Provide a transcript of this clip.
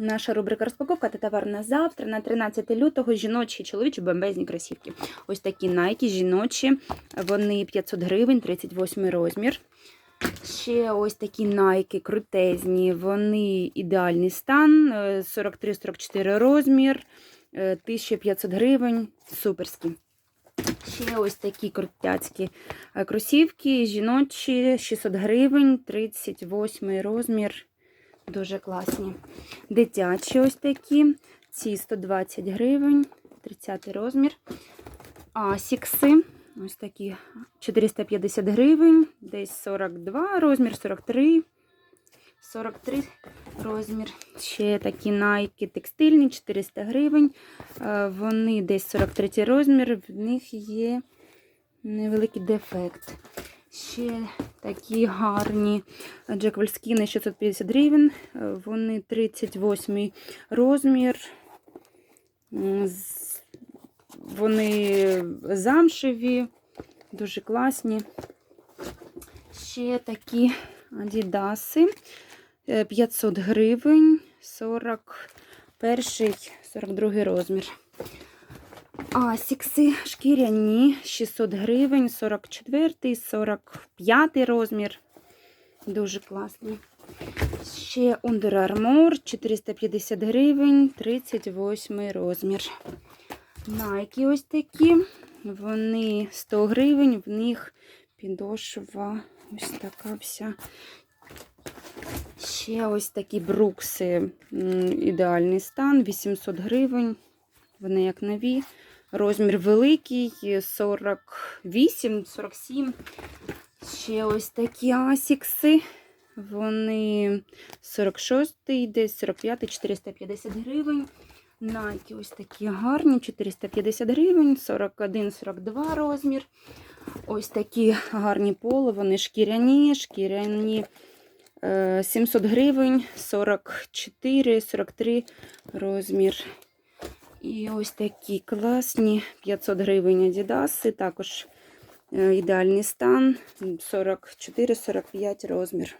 Наша рубрика розпаковка та товар на завтра, на 13 лютого, жіночі, чоловічі бомбезні кросівки. Ось такі найки жіночі, вони 500 гривень, 38 розмір. Ще ось такі найки крутезні, вони ідеальний стан, е, 43-44 розмір, е, 1500 гривень, суперські. Ще ось такі крутяцькі е, кросівки, жіночі, 600 гривень, 38 розмір. Дуже класні. Дитячі ось такі. Ці 120 гривень, 30 розмір. А сікси ось такі 450 гривень, десь 42 розмір, 43, 43 розмір. Ще такі найки текстильні, 400 гривень. Е, Вони десь 43 розмір, в них є невеликий дефект. Ще такі гарні Джек Вольскіни 650 гривень. Е, Вони 38 розмір. Вони замшеві, дуже класні. Ще такі адідаси. Е, 500 гривень, 41, 42 розмір. А сікси шкіряні 600 гривень, 44, 45 розмір. Дуже класні. Ще Under Armour 450 гривень, 38 розмір. Найки ось такі. Вони 100 гривень, в них підошва ось така вся. Ще ось такі брукси. Ідеальний стан, 800 гривень. Вони як нові. Розмір великий, 48, 47. Ще ось такі асікси. Вони 46, десь 45, 450 гривень. Найки ось такі гарні, 450 гривень, 41, 42 розмір. Ось такі гарні поло, вони шкіряні, шкіряні. е, 700 гривень, 44, 43 розмір. І ось такі класні. 500 гривень Адідаси, також е, ідеальний стан, 44-45 розмір.